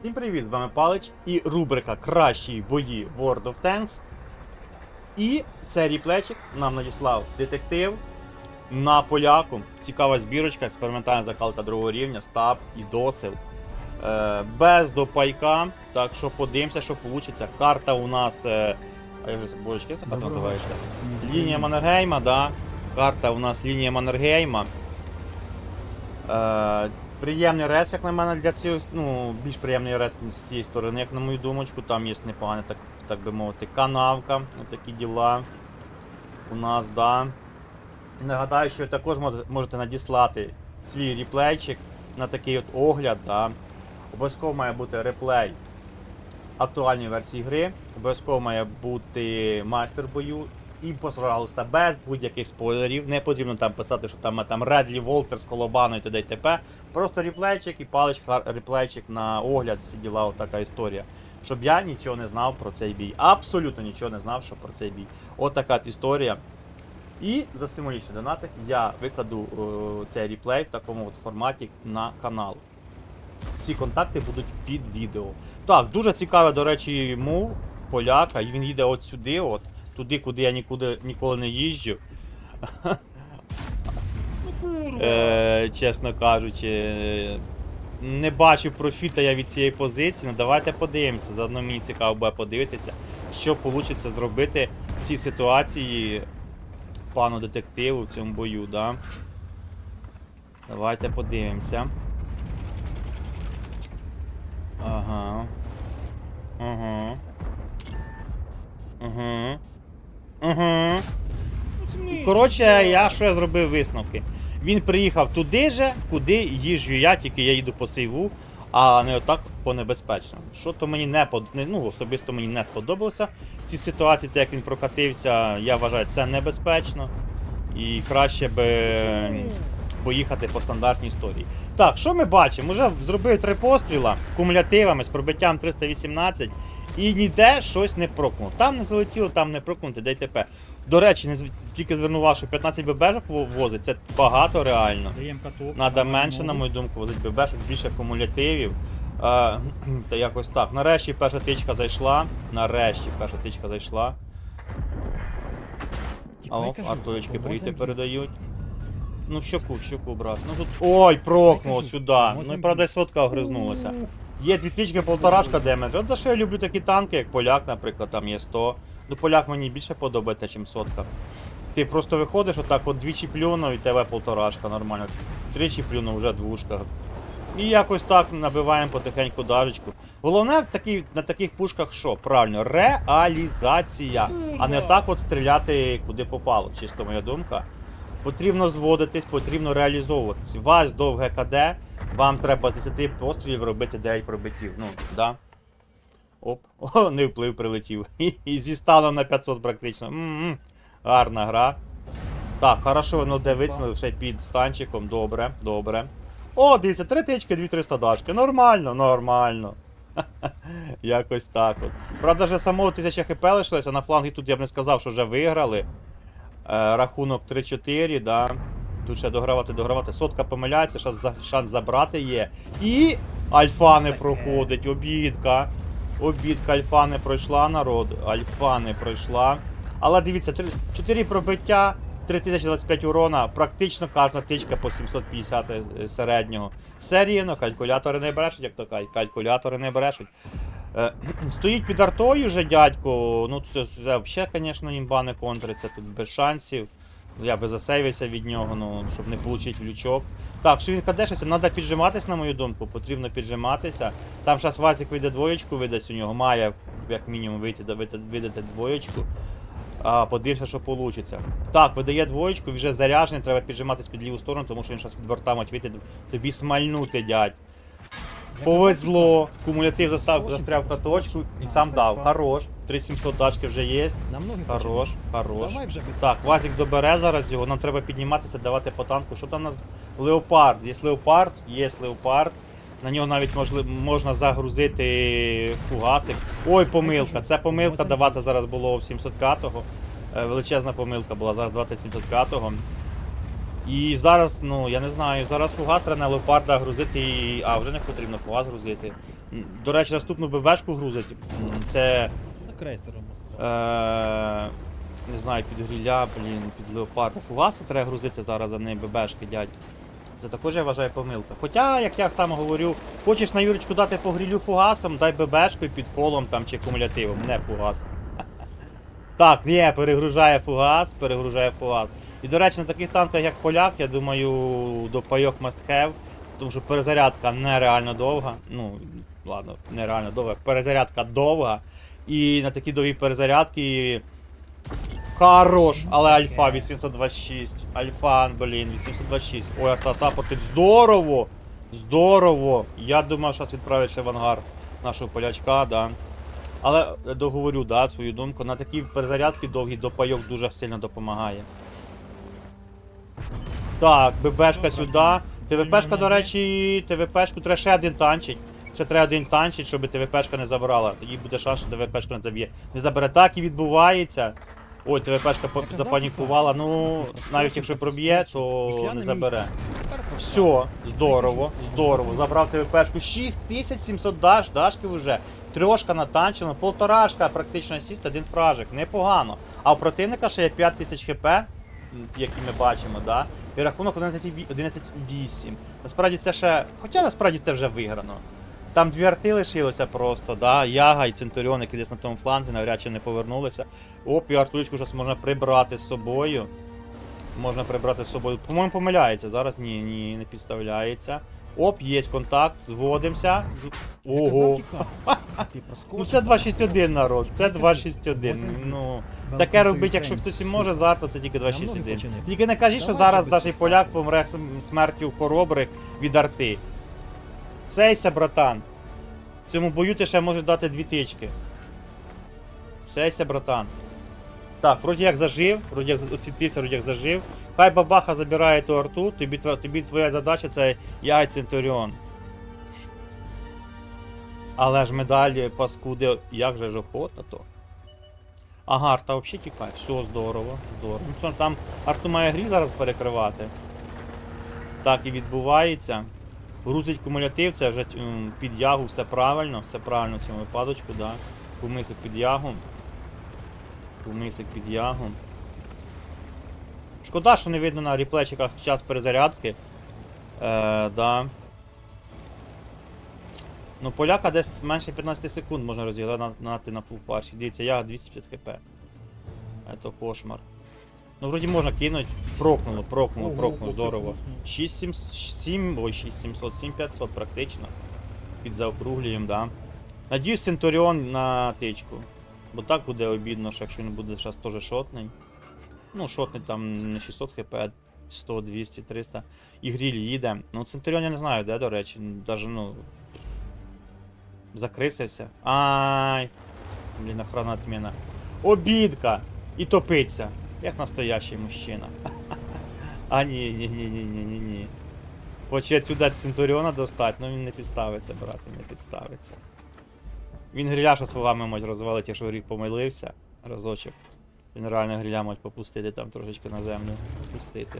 Всім привіт, з вами Палич і рубрика Кращі бої World of Tanks. І цей ріплечик нам надіслав детектив на поляку. Цікава збірочка, експериментальна закалка другого рівня, стаб і досил. Е, без допайка. Так що подивимося, що вийде. Карта у нас. Е, а як же це божечки, така Доброго називається? Лінія Маннергейма, да. Карта у нас лінія Маннергейма. Е, приємний рес, як на мене, для цієї, ну, більш приємний рес з цієї сторони, як на мою думочку. Там є непогана, так, так би мовити, канавка, такі діла. У нас, да. Нагадаю, що ви також можете надіслати свій реплейчик на такий от огляд. Да. Обов'язково має бути реплей актуальної версії гри. Обов'язково має бути майстер бою. І, пожалуйста, без будь-яких спойлерів. Не потрібно там писати, що там, там Редлі Волтер з Колобаною т.д. і т.п. Просто реплейчик і палич реплейчик на огляд, всі діла, отака історія. Щоб я нічого не знав про цей бій. Абсолютно нічого не знав, що про цей бій. Отака от історія. І за символічний донатик я викладу е, цей реплей в такому от форматі на канал. Всі контакти будуть під відео. Так, дуже цікаве, до речі, мув поляка, і він їде от сюди, от, туди, куди я нікуди, ніколи не їжджу. Е, чесно кажучи, не бачив профіта я від цієї позиції. Ну давайте подивимося. Заодно мені цікаво буде подивитися, що вийде зробити в цій ситуації пану детективу в цьому бою, да? Давайте подивимося. Ага. Ага. Ага. Ага. Коротше, я що я зробив висновки. Він приїхав туди же, куди їжджу я, тільки я їду по сейву, а не отак по небезпечному. Що то мені не под... ну, особисто мені не сподобалося. в цій ситуації, те, як він прокатився, я вважаю, це небезпечно. І краще би поїхати по стандартній історії. Так, що ми бачимо? Уже зробив три постріла кумулятивами з пробиттям 318 і ніде щось не прокнув. Там не залетіло, там не прокнути, де й ТП. До речі, не тільки звернув що 15 ББшок во- возить, це багато реально. Давай менше, на мою думку, возить ББшок, більше кумулятивів. Е, та якось так. Нарешті перша тичка зайшла. Нарешті перша тичка зайшла. Кажу, артулечки повозим прийти передають. Ну, щоку, щоку, брат. Ну тут. Ой, прокнув кажу, сюди. Ну і правда сотка огризнулася. Є дві тички, полторашка демедж. От за що я люблю такі танки, як поляк, наприклад, там є 100. Ну, поляк мені більше подобається, ніж сотка. Ти просто виходиш, отак от двічі плюнув і тебе полторашка нормально. Тричі плюнув, вже двушка. І якось так набиваємо потихеньку дажечку. Головне в такій, на таких пушках що? Правильно, реалізація. А не так от стріляти куди попало, чисто моя думка. Потрібно зводитись, потрібно реалізовуватись. Ваш довге КД, вам треба з 10 пострілів робити 9 пробиттів. Ну, да. Оп, о, не вплив прилетів. І зі станом на 500 практично. М-м, гарна гра. Так, хорошо, воно де висунули ще під станчиком. Добре, добре. О, дивіться, три тички, 2300 дашки. Нормально, нормально. Якось так от. Правда, вже самого 1000 хп лишилося, на флангі тут я б не сказав, що вже виграли. Е, рахунок 3-4, да. Тут ще догравати, догравати. Сотка помиляється, шанс, шанс забрати є. І альфа не проходить, обідка. Обідка альфа не пройшла, народ. Альфа не пройшла. Але дивіться, 4 пробиття, 3025 урона, практично кожна тичка по 750 е, середнього. Все рівно, калькулятори не брешуть, як то кажуть, калькулятори не брешуть. Е, стоїть під артою вже дядько. Ну це, це взагалі, звісно, імба не контриться, тут без шансів. Я би засейвився від нього, ну, щоб не отримати лючок. Так, що він кадешиться, треба піджиматись, на мою думку, потрібно піджиматися. Там зараз Вазик вийде двоєчку, видасть у нього, має як мінімум вийти, видати двоєчку. А, подивимося, що вийде. Так, видає двоєчку, вже заряджений, треба піджиматись під ліву сторону, тому що він зараз від борта вийти, тобі смальнути, дядь. Повезло. Кумулятив застав, застряв просто. каточку і сам дав. Хорош. 3700 дачки вже є. Хорош, хорош. Так, Вазик добере зараз його, нам треба підніматися, давати по танку. Що там у нас? Леопард. Є леопард, є леопард. На нього навіть можли, можна загрузити фугасик. Ой, помилка. Це помилка давати зараз було в 705-го. Е, Величезна помилка була зараз 2705-го. І зараз, ну, я не знаю, зараз фугас треба на леопарда грузити, і... а вже не потрібно фугас грузити. До речі, наступну ББшку грузить. Це. За крейсером Москва. Е... Не знаю, під гріля, блін, під леопарда. Фугаси треба грузити зараз, а не ББшки, дядь. Це також я вважаю помилка. Хоча, як я сам говорю, хочеш на Юрочку дати по грілю фугасом, дай ББшку під колом там чи кумулятивом, не фугасом. Так, ні, перегружає фугас, перегружає фугас. І, до речі, на таких танках, як поляк, я думаю, до пайок must have, тому що перезарядка нереально довга. Ну, ладно, нереально довга. Перезарядка довга. І на такі довгі перезарядки. Хорош, але альфа 826. Альфа, блін, 826. Ой, арта саппортить. Здорово! Здорово! Я думав, що відправить ще в ангар нашого полячка, да. Але договорю, да, свою думку. На такі перезарядки довгі до пайок дуже сильно допомагає. Так, ББшка сюди. ТВПшка, до речі, ТВПшку треба ще один танчить. Ще треба один танчить, щоб ТВПшка не забрала. Тоді буде шанс, що ТВПшка не заб'є. Не забере. Так і відбувається. Ой, ТВПшка запанікувала. Ну, навіть якщо проб'є, то не забере. Все, здорово, здорово. Забрав ТВПшку. 6700 даш, дашки вже. Трьошка натанчено, полторашка практично асіст, один фражик. Непогано. А у противника ще є 5000 хп, які ми бачимо, да? І рахунок 11-8. Насправді це ще. Хоча насправді це вже виграно. Там дві арти лишилося просто, да? Яга і Центуріон, які десь на тому фланзі, навряд чи не повернулися. Оп, і артулечку зараз можна прибрати з собою. Можна прибрати з собою. По-моєму, помиляється. Зараз ні, ні, не підставляється. Оп, є контакт, зводимося. Ого. Ти проскочив. Ну це 261 народ, це 261. Восемь. Ну, таке робить, якщо хтось і може, зараз це тільки Давно не 261. Тільки не кажіть, що зараз вже поляк помре смертю хоробрих від арти. Сейся, братан. В цьому бою ти ще можеш дати дві тички. Сейся, братан. Так, вроді як зажив, вроді як оцвітився, вроді як зажив. Хай бабаха забирає ту арту, тобі, тобі твоя задача це Ягай Центуріон. Але ж медаль паскуди, як же ж охота то. Ага, арта взагалі тікає. Все, здорово, здорово. Ну там арту має грі зараз перекривати. Так і відбувається. Грузить кумулятив, це вже під ягу, все правильно, все правильно в цьому випадочку, да. Кумисик під ягу. Кумисик під ягу. Шкода, що не видно на реплейчиках час перезарядки. Е, да. Ну, поляка десь менше 15 секунд можна розігнати на фул фарші. Дивіться, я 250 хп. Это кошмар. Ну, вроді можна кинуть. Прокнуло, прокнуло, прокнуло, здорово. 6700, ой, 6700, 7500 практично. Під заокруглюємо, да. Надіюсь, Центуріон на тичку. Бо так буде обідно, що якщо він буде зараз теж шотний. Ну, шотний там не 600 хп, а 100, 200, 300. І гріль їде. Ну, Центуріон я не знаю, де, до речі. Даже, ну. Закрисився. Ай. Блін, охрана отміна. Обідка! І топиться. Як настоящий мужчина. А ні, ні, ні, ні, ні, ні, ні. Хоче сюди Центуріона достать, ну він не підставиться, брат, він не підставиться. Він гриляша словами мать розвалить, якщо гріх помилився разочок. Він реально гриля мать попустити там трошечки на землю. Попустити.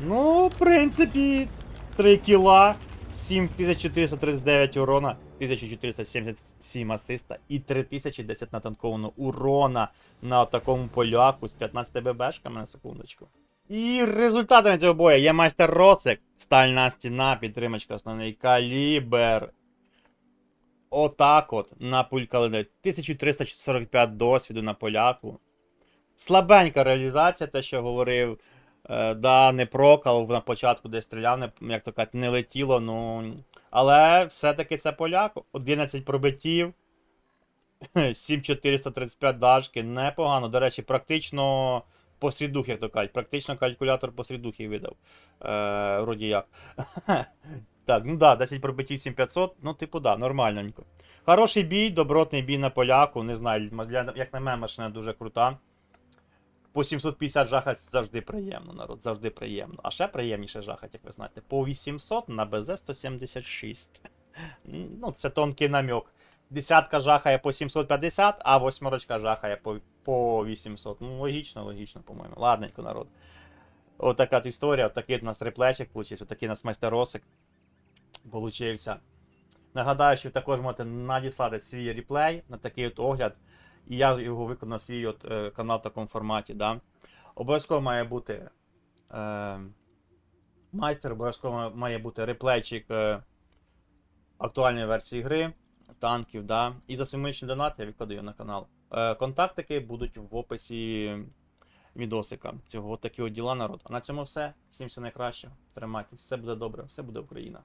Ну, в принципі, 3 кіла, 7439 урона, 1477 асиста і 3010 натанкованого урона на такому поляку з 15 ББшками на секундочку. І результатами цього бою є майстер Роцик, стальна стіна, підтримочка, основний калібр. Отак от на пулькалини. 1345 досвіду на поляку. Слабенька реалізація, те, що говорив. Е, да, не прокал, на початку десь стріляв, не, як то кажуть, не летіло, ну. Але все-таки це поляк. 11 пробиттів. 7435 дашки, непогано. До речі, практично посрідух, як то кажуть. Практично калькулятор посрідухів видав. Е, вроді як. так, ну да, 10 пробиттів 7500, ну, типу, да, нормальненько. Хороший бій, добротний бій на поляку. Не знаю, як на мене, машина дуже крута. По 750 жахать завжди приємно, народ, завжди приємно. А ще приємніше жахать, як ви знаєте. По 800 на БЗ-176. Ну, це тонкий намек. Десятка жахає по 750, а восьмерочка жахає по, по 800. Ну, логічно, логічно, по-моєму. Ладненько, народ. Отака от історія, отакий от у нас реплечик получився, отакий у нас майстеросик получився. Нагадаю, що ви також можете надіслати свій реплей на такий от огляд, і я його викладу на свій от, е, канал в такому форматі. Да? Обов'язково має бути е, майстер, обов'язково має бути реплейчик е, актуальної версії гри, танків, да? і за символічний донат я його на канал. Е, контактики будуть в описі відосика. Цього от такі от діла народ. А на цьому все. Всім все найкраще. Тримайтесь, все буде добре, все буде Україна.